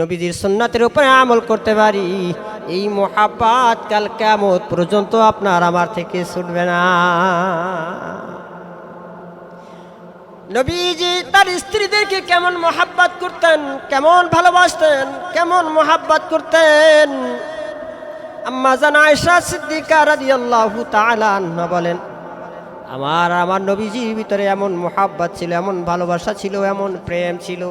নবীজির সুন্নাতের উপরে আমল করতে পারি। এই মোহাব্বাত কাল কেমত পর্যন্ত আপনার আমার থেকে ছুটবে না। নবীজি তার স্ত্রীদেরকে কেমন মোহাব্বাত করতেন, কেমন ভালোবাসতেন, কেমন মোহাব্বাত করতেন? আম্মা জান আয়েশা সিদ্দিকা রাদিয়াল্লাহু তাআলা বলেন, আমার আমার নবীজির ভিতরে এমন মোহাব্বত ছিল, এমন ভালোবাসা ছিল, এমন প্রেম ছিল।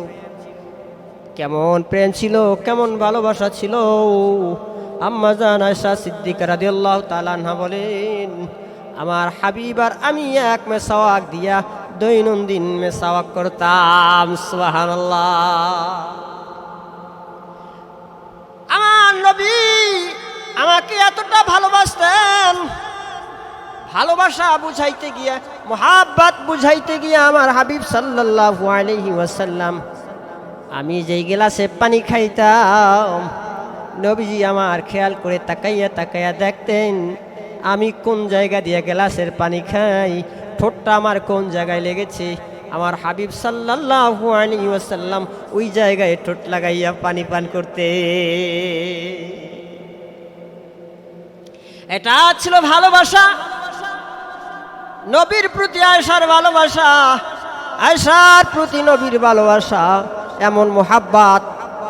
কেমন প্রেম ছিল, কেমন ভালোবাসা ছিল। আম্মা জান আয়েশা সিদ্দিকা রাদিয়াল্লাহু তাআলা বলেন, আমার হাবিব আর আমি এক মেসাওয়াক দিয়া দৈনন্দিন মেসাওয়াক করতাম, সুবহানাল্লাহ। আমার নবী আমাকে এতটা ভালোবাসতেন, ভালোবাসা বুঝাইতে গিয়া, মোহাব্বত বুঝাইতে গিয়া আমার হাবিব সাল্লাল্লাহু আলাইহি ওয়াসাল্লাম আমি যেই গেলাসে পানি খাইতাম, নবীজি আমার খেয়াল করে তাকাইয়া তাকাইয়া দেখতেন, আমি কোন জায়গা দিয়ে গেলাসের পানি খাই, ঠোঁটটা আমার কোন জায়গায় লেগেছে? আমার হাবিব আলাইহি ওয়াসাল্লাম ওই জায়গায় ঠোঁট লাগাইয়া পানি পান করতে এটা ছিল ভালোবাসা। নবীর প্রতি আয়সার ভালোবাসা আয়সার প্রতি নবীর ভালোবাসা। এমন মোহাব্বাত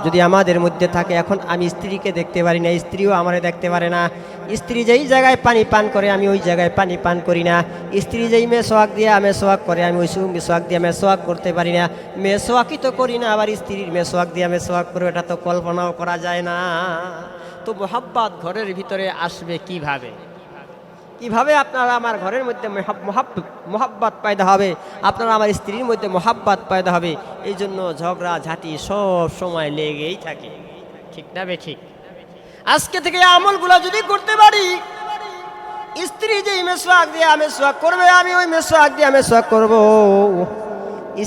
যদি আমাদের মধ্যে থাকে। এখন আমি স্ত্রীকে দেখতে পারি না, স্ত্রীও আমারে দেখতে পারে না। স্ত্রী যেই জায়গায় পানি পান করে, আমি ওই জায়গায় পানি পান করি না। স্ত্রী যেই মেসোয়াক দিয়ে মেসোয়াক করে, আমি ওই মেসোয়াক দিয়ে মেসোয়াক করতে পারি না। মেয়ে মেসোয়াকই তো করি না, আবার স্ত্রীর মেসোয়াক দিয়ে আমি সোয়াক করব এটা তো কল্পনাও করা যায় না। তো মোহাব্বাত ঘরের ভিতরে আসবে কীভাবে? কীভাবে আপনারা আমার ঘরের মধ্যে মোহাব্বাত পায়দা হবে? আপনারা আমার স্ত্রীর মধ্যে মোহাব্বাত পায়দা হবে? এই জন্য ঝগড়া, ঝাঁটি সব সময় লেগেই থাকে। ঠিক না বে ঠিক? আজকে থেকে আমলগুলো যদি করতে পারি, স্ত্রী যেই মেসোয়াক দিয়ে মেসোয়াক করবে, আমি ওই মেসোয়াক দিয়ে মেসোয়াক করব।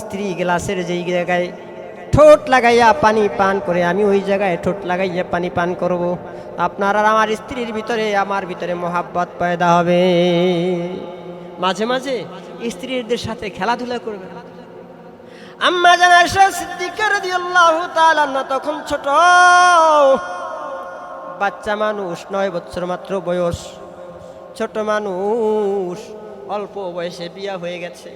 স্ত্রী গ্লাসের যেই জায়গায় ঠোঁট লাগাইয়া পানি পান করে, আমি ওই জায়গায় ঠোঁট লাগাইয়া পানি পান করব। আপনার আর আমার স্ত্রীর ভিতরে, আমার ভিতরে মোহাব্বত পয়দা হবে। মাঝে মাঝে স্ত্রীদের সাথে খেলাধুলা করবে। আম্মা জান আয়েশা সিদ্দিকা রাদিয়াল্লাহু তাআলা আনহা তখন ছোট। বাচ্চা মানুষ, নয় বছর মাত্র বয়স। ছোট মানুষ, অল্প বয়সে বিয়া হয়ে গেছে।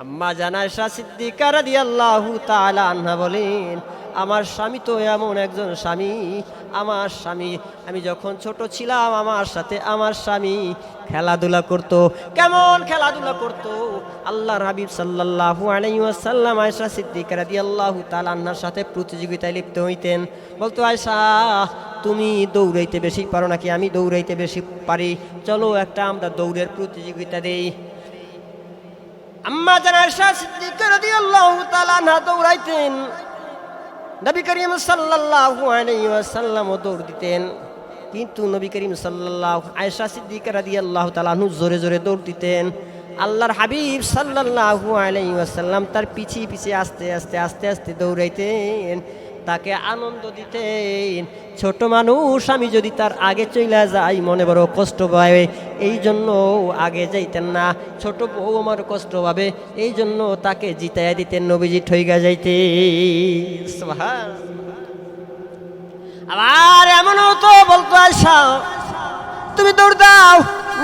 আম্মা জানায়শা সিদ্দিকা রাদিয়াল্লাহু তাআলা আনহা বলেন, আমার স্বামী তো এমন একজন স্বামী, আমার স্বামী, আমি যখন ছোট ছিলাম, আমার সাথে আমার স্বামী খেলাধুলা করত। কেমন খেলাধুলা করত? আল্লাহর হাবিব সাল্লাল্লাহু আলাইহি ওয়াসাল্লাম আয়েশা সিদ্দিকা রাদিয়াল্লাহু তাআলা আনহার সাথে প্রতিযোগিতায় লিপ্ত হইতেন। বলতো, আয়েশা, তুমি দৌড়াইতে বেশি পারো নাকি? আমি দৌড়াইতে বেশি পারি। চলো একটা আমরা দৌড়ের প্রতিযোগিতা দেই। আম্মা জানার আনহা দৌড়াইতেন। নবী করিম সাল্লাল্লাহু দৌড় দিতেন। কিন্তু নবী করিম সাল্লাল্লাহু, আয়েশা সিদ্দিকা রাদিয়াল্লাহু তাআলা আনহু জোরে জোরে দৌড় দিতেন। আল্লাহর হাবিব সাল্লাল্লাহু আলাইহি তার পিছিয়ে পিছিয়ে আস্তে আস্তে আস্তে আস্তে দৌড়াইতেন। তাকে আনন্দ দিতেন। ছোট মানুষ, আমি যদি তার আগে চলে যাই, মনে বড় কষ্ট পাবে এই জন্য আগে যাইতেন না। ছোট বউ আমার কষ্ট পাবে। এই জন্য তাকে জিতাইয়া দিতেন, নবীজি ঠইগা যাইতে। আবার এমনও তো বলতো আয়সা, তুমি দৌড় দাও,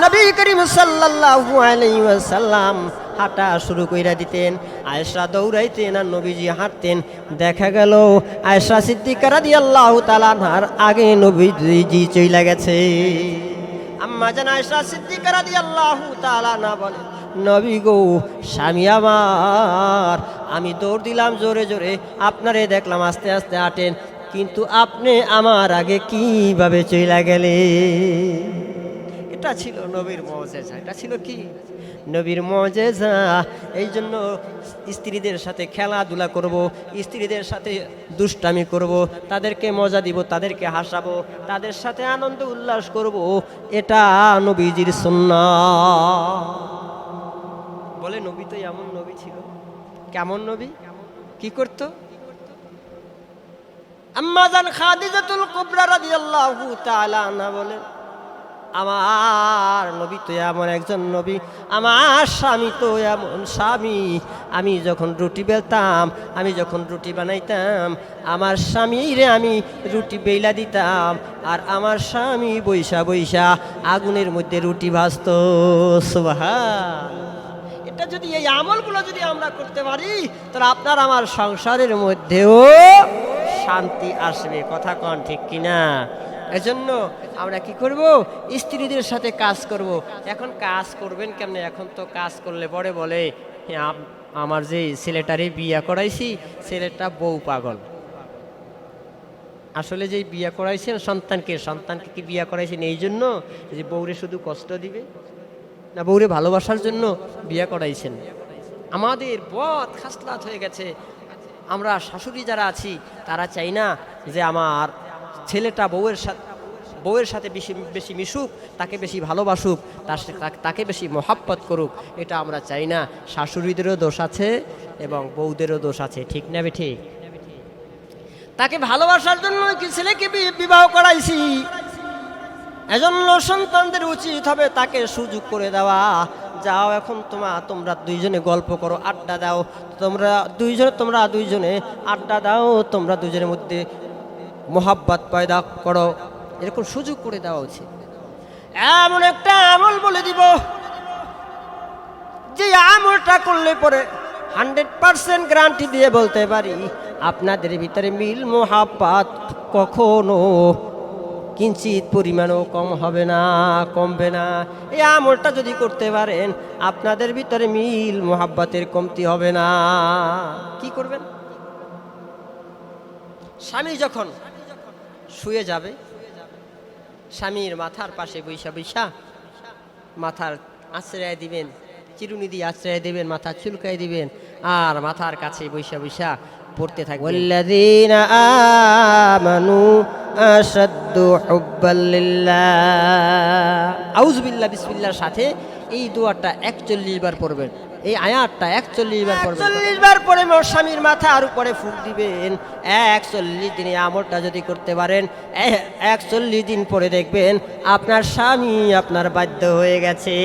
নবী করিম সাল্লাল্লাহু আলাইহি ওয়াসাল্লাম হাঁটা শুরু কইরা দিতেন। আয়েশা দৌড়াইতেন আর নবীজি হাঁটতেন। দেখা গেল, আয়েশা সিদ্দিকা রাদিয়াল্লাহু তাআলা আনহার আগে নবীজি চইলা গেছে। আম্মা জান আয়েশা সিদ্দিকা রাদিয়াল্লাহু তাআলা না বলে, নবী গো, স্বামী আমার, আমি দৌড় দিলাম জোরে জোরে, আপনারে দেখলাম আস্তে আস্তে হাঁটেন, কিন্তু আপনি আমার আগে কীভাবে চইলা গেলে এটা ছিল নবীর মজেজা, এটা ছিল কি? নবীর মজেজা। এই জন্য স্ত্রীদের সাথে খেলাধুলা করব, স্ত্রীদের সাথে দুষ্টামি করব, তাদেরকে মজা দিব, তাদেরকে হাসাবো, তাদের সাথে আনন্দ উল্লাস করব, এটা নবীজির সুন্না বলে, নবী তো এমন নবী ছিল। কেমন নবী? কি করতো? আম্মাজান খাদিজাতুল কুবরা রাদিয়াল্লাহু তাআলা আনহা বলেন আমার নবী তো এমন একজন নবী, আমার স্বামী তো এমন স্বামী। আমি যখন রুটি বেলতাম, আমি যখন রুটি বানাইতাম, আমার স্বামীরে আমি রুটি বেলা দিতাম, আর আমার স্বামী বৈশা বৈশা আগুনের মধ্যে রুটি ভাজত। সুবহান এটা যদি এই আমলগুলো যদি আমরা করতে পারি, তাহলে আপনার আমার সংসারের মধ্যেও শান্তি আসবে। কথা কন ঠিক কিনা? এজন্য আমরা কি করব? স্ত্রীদের সাথে কাজ করব। এখন কাজ করবেন কেমনে? এখন তো কাজ করলে পরে বলে "হ্যাঁ, আমার যে ছেলেটারে বিয়া করাইছি ছেলেটা বউ পাগল। আসলে যে বিয়া করাইছেন সন্তানকে সন্তানকে কি বিয়া করাইছেন এই জন্য? যে বউরে শুধু কষ্ট দিবে? না বউরে ভালোবাসার জন্য বিয়ে করাইছেন? আমাদের পথ খাসলাত হয়ে গেছে। আমরা শাশুড়ি যারা আছি তারা চাই না যে আমার ছেলেটা বউয়ের সাথে বউয়ের সাথে বেশি বেশি মিশুক, তাকে বেশি ভালোবাসুক, তার তাকে বেশি মহাব্বত করুক, এটা আমরা চাই না। শাশুড়িদেরও দোষ আছে এবং বউদেরও দোষ আছে, ঠিক না ঠিক তাকে ভালোবাসার জন্য কি ছেলেকে বিবাহ করাইছি? এজন্য সন্তানদের উচিত হবে তাকে সুযোগ করে দেওয়া। যাও এখন তোমা, তোমরা দুইজনে গল্প করো, আড্ডা দাও। তোমরা দুইজনে তোমরা দুইজনে আড্ডা দাও, তোমরা দুইজনের মধ্যে মোহাব্বত পয়দা করো। এরকম সুযোগ করে দেওয়া উচিত। এমন একটা আমল বলে দিব, যে আমলটা করলে পরে হান্ড্রেড পার্সেন্ট গ্যারান্টি দিয়ে বলতে পারি, আপনাদের ভিতরে মিল মোহাব্বাত কখনো কিঞ্চিত পরিমাণও কম হবে না, কমবে না। এই আমলটা যদি করতে পারেন, আপনাদের ভিতরে মিল মোহাব্বাতের কমতি হবে না। কি করবেন? স্বামী যখন শুয়ে যাবে। স্বামীর মাথার পাশে বৈশা বৈশা মাথার আশ্রয় দিবেন চিরুনি দিয়ে আশ্রয় দিবেন মাথা চুলকাই দিবেন আর মাথার কাছে বৈশা বৈশা পড়তে বিল্লাহ বিসমিল্লাহর সাথে এই দোয়াটা 41 বার পড়বেন। এই আয়াতটা 41 বার 41 বার পরে মোর স্বামীর মাথা আর উপরে ফুক দিবেন। 41 দিনে আমলটা যদি করতে পারেন 41 দিন পরে দেখবেন আপনার স্বামী আপনার বাধ্য হয়ে গেছে।